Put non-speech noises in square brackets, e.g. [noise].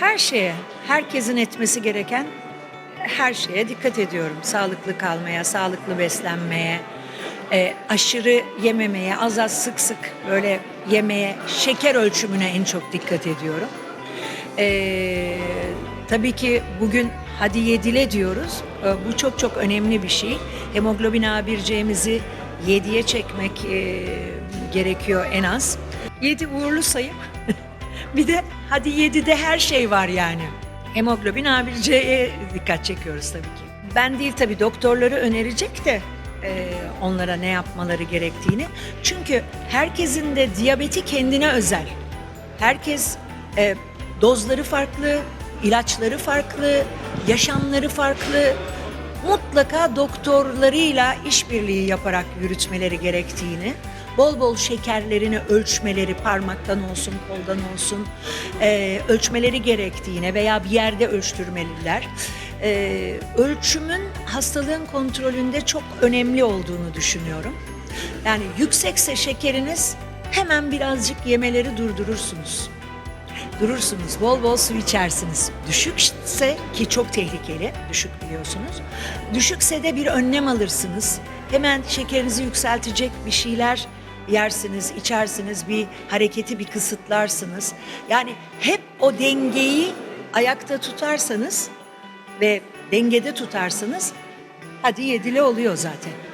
Her şeye, herkesin etmesi gereken her şeye dikkat ediyorum. Sağlıklı kalmaya, sağlıklı beslenmeye, e, aşırı yememeye, az az sık sık böyle yemeye, şeker ölçümüne en çok dikkat ediyorum. E, tabii ki bugün hadi yedile diyoruz. E, bu çok çok önemli bir şey. Hemoglobin A1C'mizi 7'ye çekmek e, gerekiyor en az. 7 uğurlu sayı. [laughs] bir de hadi 7'de her şey var yani. Hemoglobin A1C'ye dikkat çekiyoruz tabii ki. Ben değil tabii doktorları önerecek de e, onlara ne yapmaları gerektiğini. Çünkü herkesin de diyabeti kendine özel. Herkes e, dozları farklı, ilaçları farklı, yaşamları farklı. Mutlaka doktorlarıyla işbirliği yaparak yürütmeleri gerektiğini, bol bol şekerlerini ölçmeleri parmaktan olsun, koldan olsun e, ölçmeleri gerektiğine veya bir yerde ölçtürmeliler. E, ölçümün hastalığın kontrolünde çok önemli olduğunu düşünüyorum. Yani yüksekse şekeriniz hemen birazcık yemeleri durdurursunuz durursunuz, bol bol su içersiniz. Düşükse ki çok tehlikeli, düşük biliyorsunuz. Düşükse de bir önlem alırsınız. Hemen şekerinizi yükseltecek bir şeyler yersiniz, içersiniz, bir hareketi bir kısıtlarsınız. Yani hep o dengeyi ayakta tutarsanız ve dengede tutarsanız hadi yedili oluyor zaten.